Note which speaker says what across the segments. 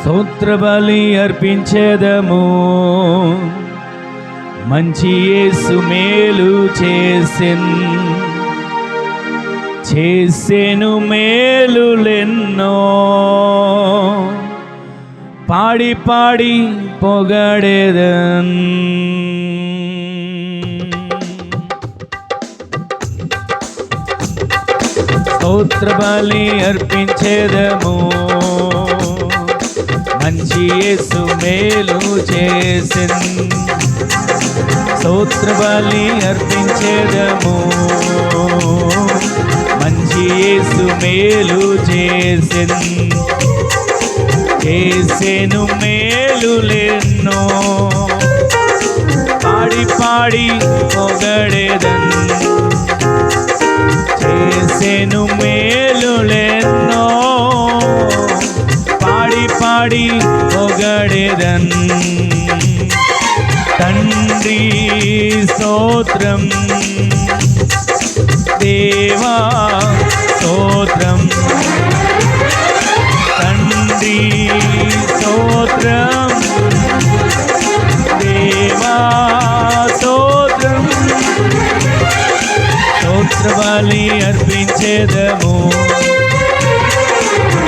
Speaker 1: స్తోత్ర బలి అర్పించేదము. మంచి యేసు మేలు చేసెన్. చేసెను మేలులెన్నో. పాడి పాడి పొగడేదన్. స్తోత్ర బలి అర్పించేదము. మంచి యేసు మేలు చేసింది. స్తోత్ర బలి అర్పించేదము. మంచి యేసు మేలు చేసిన్ చేసెను మేలులెన్నో. పాడి పాడి స్తోత్రం దేవా స్తోత్రం. స్తోత్రవాలి అర్పించేదము.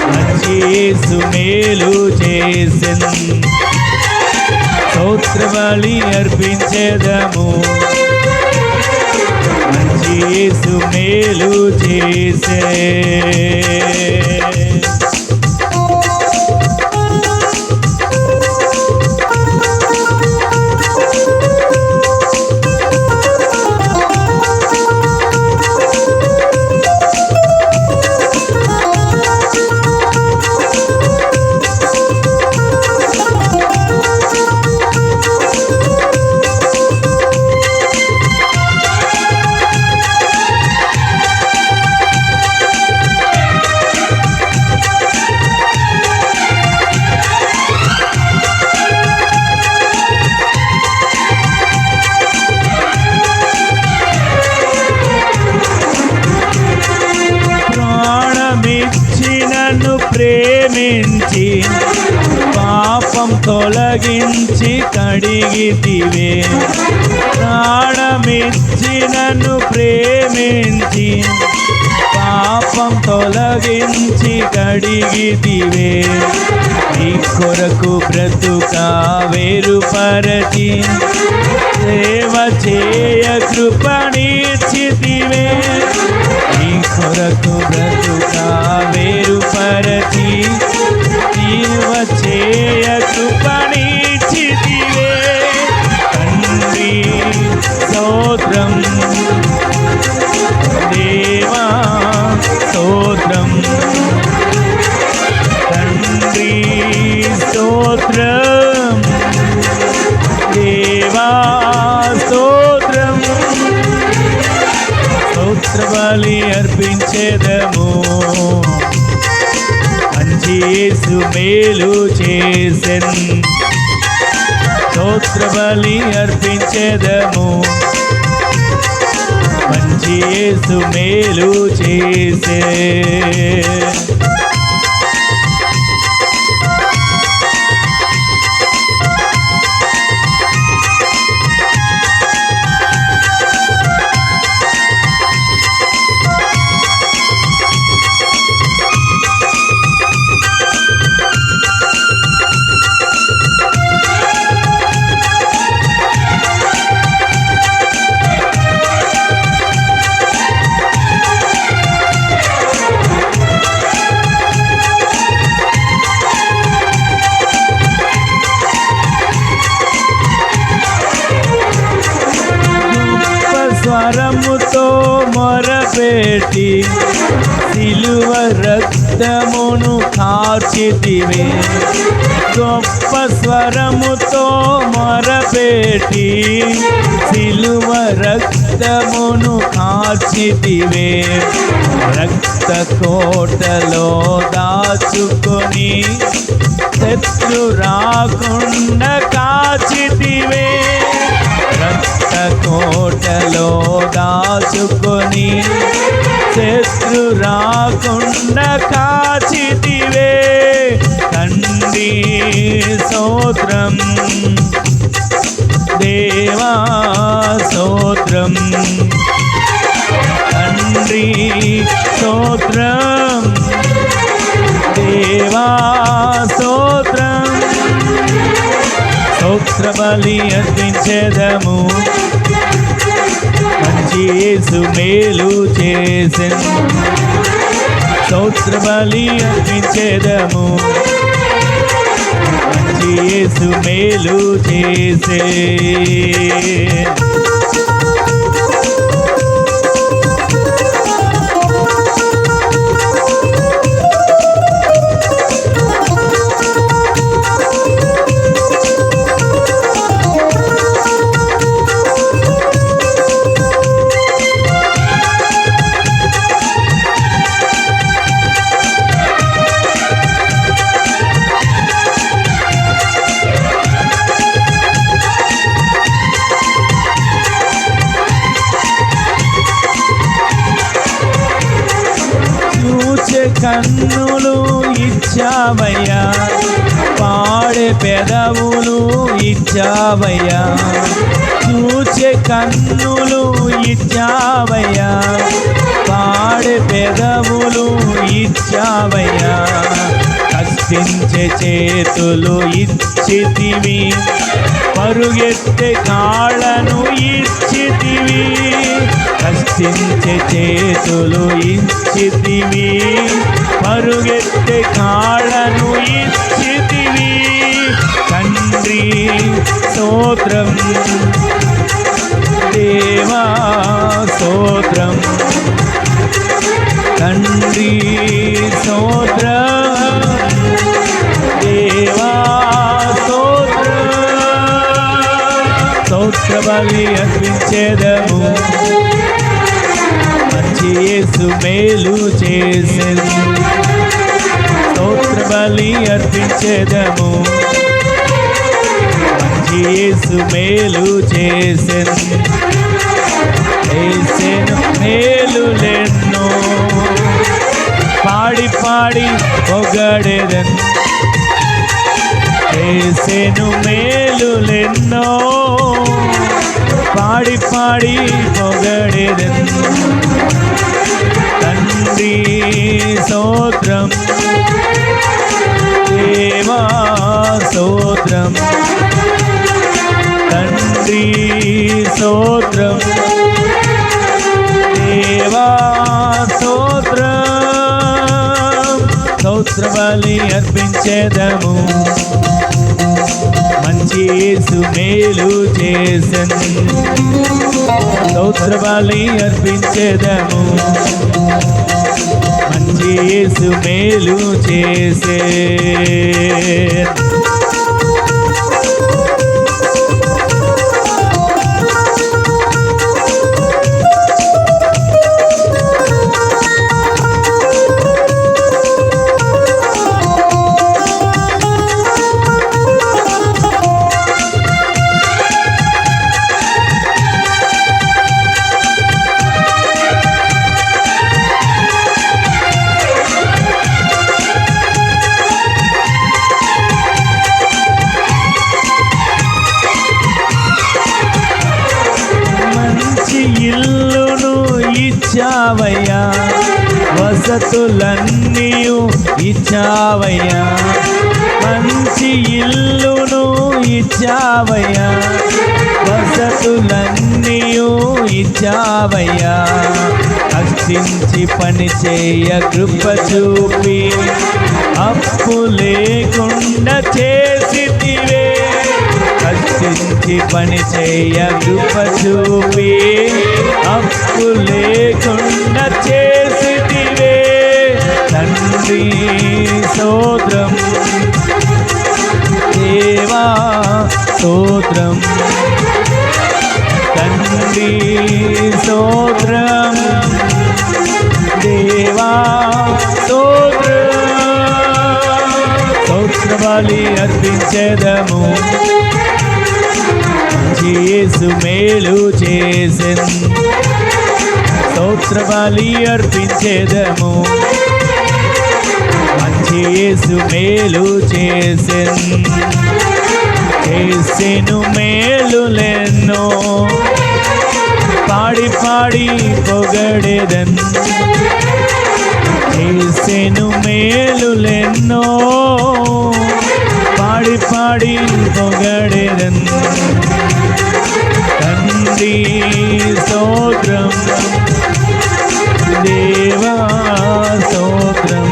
Speaker 1: మంచి మేలు చేసిన. స్తోత్రబలి అర్పించేదము. మంచి మేలు చేసే. అడిగితివే. ప్రాణమిచ్చి నన్ను ప్రేమించి పాపం తొలగించి కడిగితివే. నీ కొరకు బ్రతుక వేరుపరచి సేవ చేయ కృపణిచ్చితివే నీ కొరకు బ్రతుక వేరుపరచి అర్పించేదము మంచి మేలు చేసెన్. స్తోత్ర బలి అర్పించేదము. మంచి యేసు మేలు చేసే పెట్టి సిలువ రక్తమును కార్చితివే. గొప్ప స్వరముతో మొరపెట్టి సిలువ రక్తమును కార్చితివే. రక్త కోటలో దాచుకొని శత్రు రాకుండా కాచితివే. రక్త కోటలో దాచుకొని శత్రు రాకుండా కాచితివే. తండ్రి సోత్రం దేవా సోత్రం. స్తోత్ర బలి మంచి యేసు మేలు చేసెన్. స్తోత్ర బలి అర్పించేదము. మంచి యేసు మేలు చేసే ఇచ్చావయ్యా. చూచే కన్నులు ఇచ్చావయ్యా. పాడే పెదవులు ఇచ్చావయ్యా. కష్టించే చేతులు ఇచ్చితివి. పరుగెత్తే కాళ్ళను ఇచ్చితివి. కష్టించే చేతులు ఇచ్చితివి. పరుగెత్తే కాళ్ళను ఇచ్చితివి. తండ్రి స్తోత్రం దేవా స్తోత్రం తండ్రి స్తోత్రం దేవా స్తోత్రం స్తోత్ర బలి అర్పించేదము. మంచి యేసు మేలు చేసెను స్తోత్ర బలి అర్పించేదము. యేసు మేలు చేసెను. చేసెను మేలులెన్నో. పాడి పాడి పొగడెదన్. చేసెను మేలులెన్నో. పాడి పాడి పొగడెదన్. తండ్రి సోత్రం. దేవా సోత్రం. తండ్రి స్తోత్రం దేవా స్తోత్రం స్తోత్ర బలి అర్పించేదము. మంచి యేసు మేలు చేసన్. స్తోత్ర బలి అర్పించేదము. మంచి యేసు మేలు చేసే వసతులన్నీ ఇచ్చావయ్యా. మంచి ఇల్లును ఇచ్చావయ్యా. వసతులన్నీ ఇచ్చావయ్యా. కష్టించి పని చేయ కృప చూపి అప్పు లేకుండా చేసివే కష్టించి పని చేయ కృప చూపి అప్పు లేకుండా చేసి తండ్రి స్తోత్రం దేవా స్తోత్రం తండ్రి స్తోత్రం దేవా స్తోత్రం స్తోత్ర బలి అర్పించేదము మేలు చేసెన్. స్తోత్ర అర్పించేదము. యేసు మేలు చేసెన్. చేసెను మేలులెన్నో. పాడి పాడి పొగడెదన్. చేసెను మేలులెన్నో. పాడి పాడి పొగడెదన్. తండ్రి స్తోత్రం. దేవా స్తోత్రం.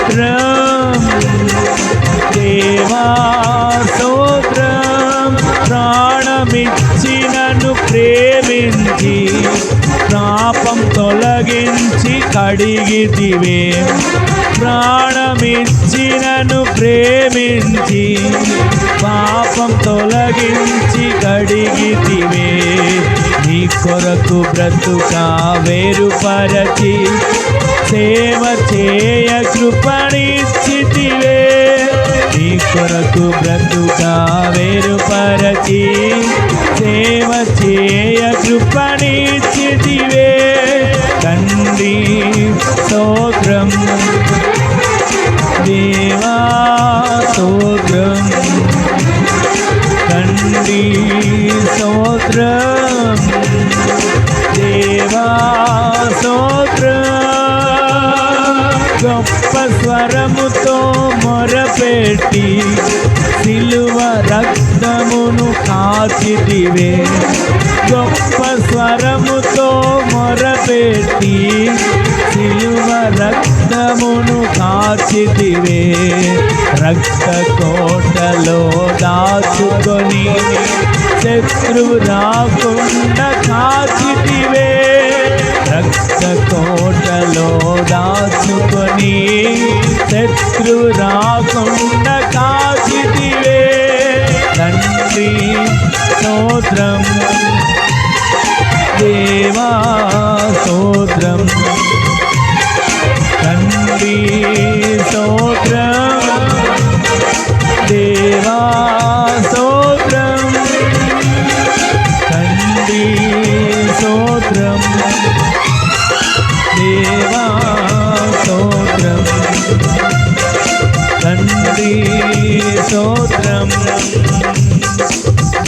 Speaker 1: స్తోత్రం. దేవా స్తోత్రం. ప్రాణమిచ్చినను ప్రేమించి పాపం తొలగించి కడిగితివే. ప్రాణమిచ్చి నన్ను ప్రేమించి పాపం తొలగించి కడిగితివే. నీ కొరకు బ్రతుక వేరుపరచి సేవ చేయ కృపణిచ్చితివే నీ కొరకు బ్రతుక వేరుపరచి సేవ చేయ కృపణిచ్చితివే తండ్రి స్తోత్రం సిలువ రక్తమును కాచితివే. గొప్ప స్వరముతో మొరపెట్టి సిలువ రక్తమును కాచితివే. రక్త కోటలో దాచుకొని శత్రు రాకుండా కాచితివే. రక్త కోటలో దాచుకొని శత్రు రాకుండా కాచితివే. తండ్రి సోద్రం దేవా సోద్రం తండ్రి సోద్రం దేవా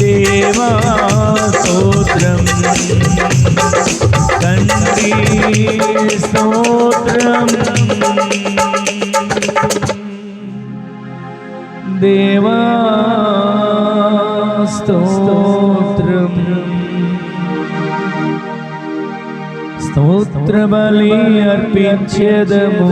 Speaker 1: దేవా స్తోత్రం తండ్రి స్తోత్రం దేవా స్తోత్రం స్తోత్ర అర్పించేదము.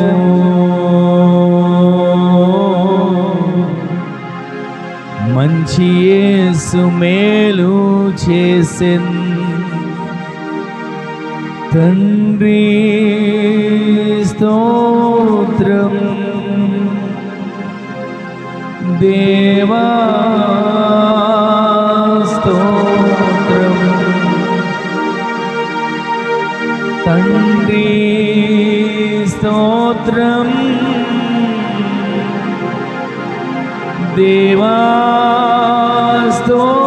Speaker 1: మంచి యేసు మేలు చేసెన్. తండ్రి స్తోత్రం. దేవా దేవా స్తోత్రం